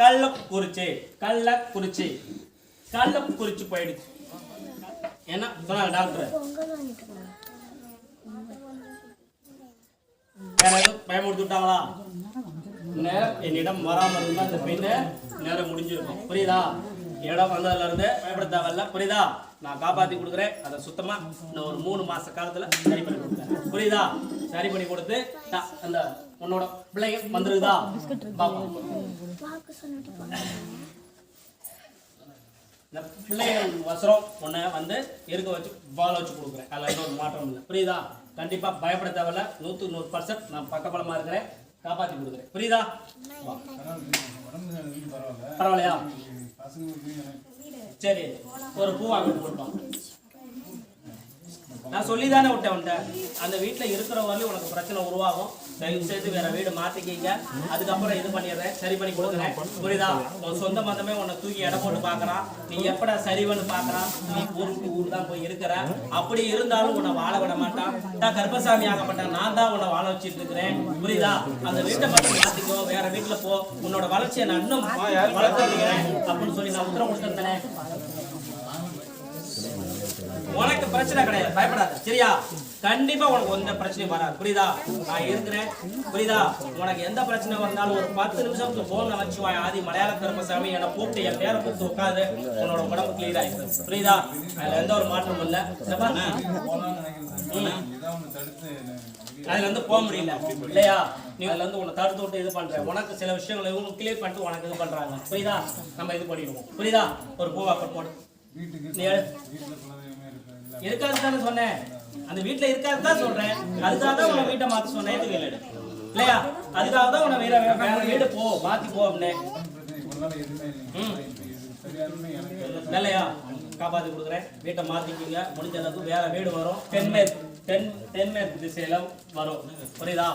கள்ளக்குறிச்சி கள்ளக்குறிச்சி கள்ளக்குறிச்சி போயிடுச்சு. என்ன சொன்னாங்க டாக்டர். வேற எதுவும் பயமுறுத்தி விட்டாங்களா? நேரம் என்னிடம் வராம இருந்தா அந்த பெண்ணை நேரம் முடிஞ்சிருக்கும். புரியுதா? இடம் வந்ததுல இருந்து பயப்பட தேவையில்ல. புரியுதா? நான் காப்பாத்தி கொடுக்குறேன். அதை சுத்தமா இந்த ஒரு மூணு மாச காலத்துல சரி பண்ணி கொடுக்குறேன் புரியுதா? சரி பண்ணி கொடுத்து அந்த உன்னோட பிள்ளைங்க வந்துருதா? இந்த பிள்ளைங்க வசரம் உன்னை வந்து இருக்க வச்சு வாழ வச்சு கொடுக்குறேன். அதில் எந்த ஒரு மாற்றம் இல்லை. புரியுதா? கண்டிப்பாக பயப்பட தேவையில்ல. நூற்றுக்கு நூறு பர்சன்ட் நான் பக்கபலமா இருக்கிறேன். காப்பாற்றி கொடுக்குறேன். புரியுதா? பரவாயில்லையா? சரி. ஒரு பூ வாங்கிட்டு கொடுப்போம் நான் சொல்லி தானே விட்டேன் உன்ட்ட அந்த வீட்டில் இருக்கிற வரையும் உனக்கு பிரச்சனை உருவாகும். தயவு செய்து வேற வீடு மாத்திக்கிங்க. அதுக்கப்புறம் இது பண்ணிடுறேன். சரி பண்ணி கொடுக்குறேன். புரியுதா? உன் சொந்த மந்தமே உன்னை தூக்கி இடம் போட்டு பார்க்குறான். நீ எப்படா சரிவன்னு பார்க்குறான்? நீ ஊருக்கு ஊர் தான் போய் இருக்கிற. அப்படி இருந்தாலும் உன்னை வாழ விட மாட்டான். நான் கர்ப்பசாமி ஆகப்பட்டேன் நான் தான் உன்னை வாழ வச்சிட்டு இருக்கிறேன். புரியுதா? அந்த வீட்டை மட்டும் மாத்திக்கோ. வேற வீட்டுல போ. உன்னோட வளர்ச்சியை நான் இன்னும் வளர்த்துக்கிறேன் அப்படின்னு சொல்லி நான் உத்தரவு கொடுத்துருந்தேன். பிரச்சனை கிடையாது. பயப்படாத. சரியா? கண்டிப்பா உனக்கு எந்த பிரச்சனையும் வராது. புரியுதா? நான் இருக்கிறேன். புரியுதா? உனக்கு எந்த பிரச்சனை வந்தாலும் ஒரு பத்து நிமிஷத்துக்கு போன் வச்சு வா, ஆதி மலையாள கருப்பசாமி என்னை கூப்பிட்டு என் பேரை கூப்பிட்டு உட்காந்து உன்னோட உடம்பு கிளியர் ஆயிடும். புரியுதா? அதுல எந்த ஒரு மாற்றமும் இல்ல. அதுல இருந்து போக முடியல. இல்லையா? நீ அதுல இருந்து உன்னை தடுத்து விட்டு இது பண்ற. உனக்கு சில விஷயங்களை இவங்க கிளியர் பண்ணிட்டு உனக்கு இது பண்றாங்க. புரியுதா? நம்ம இது பண்ணிடுவோம். புரியுதா? ஒரு பூவா போடு. நீ எடு. இருக்காது. தானே சொன்னேன். அந்த வீட்ல இருக்காது தான் சொல்றேன். அதுக்காக தான் உன வீட்டை மாத்த சொன்னேன். எதுக்கு இல்லை இல்லையா? அதுக்காக தான் உன வேற வேற வீடு போ மாத்தி போ அப்படின்னு. இல்லையா காப்பாத்தி கொடுக்குறேன். வீட்டை மாத்திக்கிங்க. முடிஞ்ச அளவுக்கு வேற வீடு வரும். தென்மேற்கு தென் தென்மேற்கு திசையில வரும். புரியுதா?